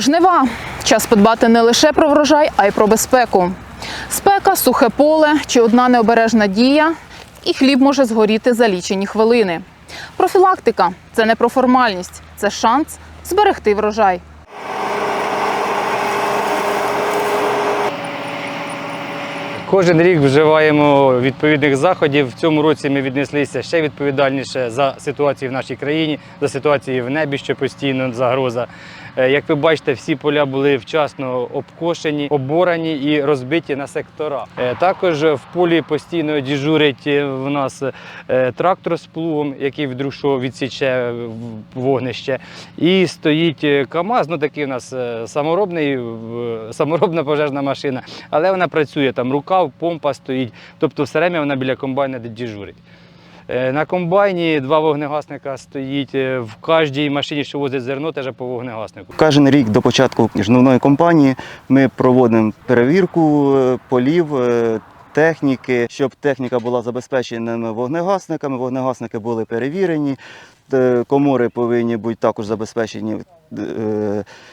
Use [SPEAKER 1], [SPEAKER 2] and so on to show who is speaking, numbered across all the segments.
[SPEAKER 1] Жнива час подбати не лише про врожай, а й про безпеку. Спека, сухе поле чи одна необережна дія, і хліб може згоріти за лічені хвилини. Профілактика це не про формальність, це шанс зберегти врожай.
[SPEAKER 2] Кожен рік вживаємо відповідних заходів. В цьому році ми віднеслися ще відповідальніше за ситуацію в нашій країні, за ситуацію в небі, що постійно загроза. Е, Як ви бачите, всі поля були вчасно обкошені, оборані і розбиті на сектора. Е, Також в полі постійно діжурить е, в нас трактор з плугом, який вдруг що відсіче вогнище. І стоїть КАМАЗ, ну такий у нас саморобний, саморобна пожежна машина, але вона працює там рукав, помпа стоїть. Тобто все время вона біля комбайна дежурить. Е, На комбайні два вогнегасника стоїть. е, В кожній машині, що возить зерно, теж по вогнегаснику.
[SPEAKER 3] Кожен рік до початку жнивної кампанії ми проводимо перевірку е, полів. Техніки, щоб техніка була забезпечена вогнегасниками, вогнегасники були перевірені, комори повинні бути також забезпечені,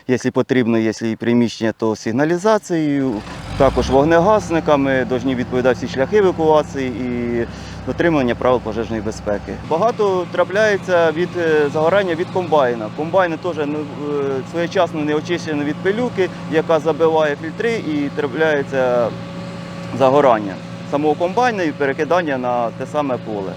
[SPEAKER 3] якщо потрібно, якщо приміщення, то сигналізацією, також вогнегасниками, повинні відповідати всі шляхи евакуації і дотримання правил пожежної безпеки. Багато трапляється від е, загорання від комбайна. Комбайни теж ну, е, своєчасно не очищені від пилюки, яка забиває фільтри і трапляється загорання самого комбайна і перекидання на те саме поле.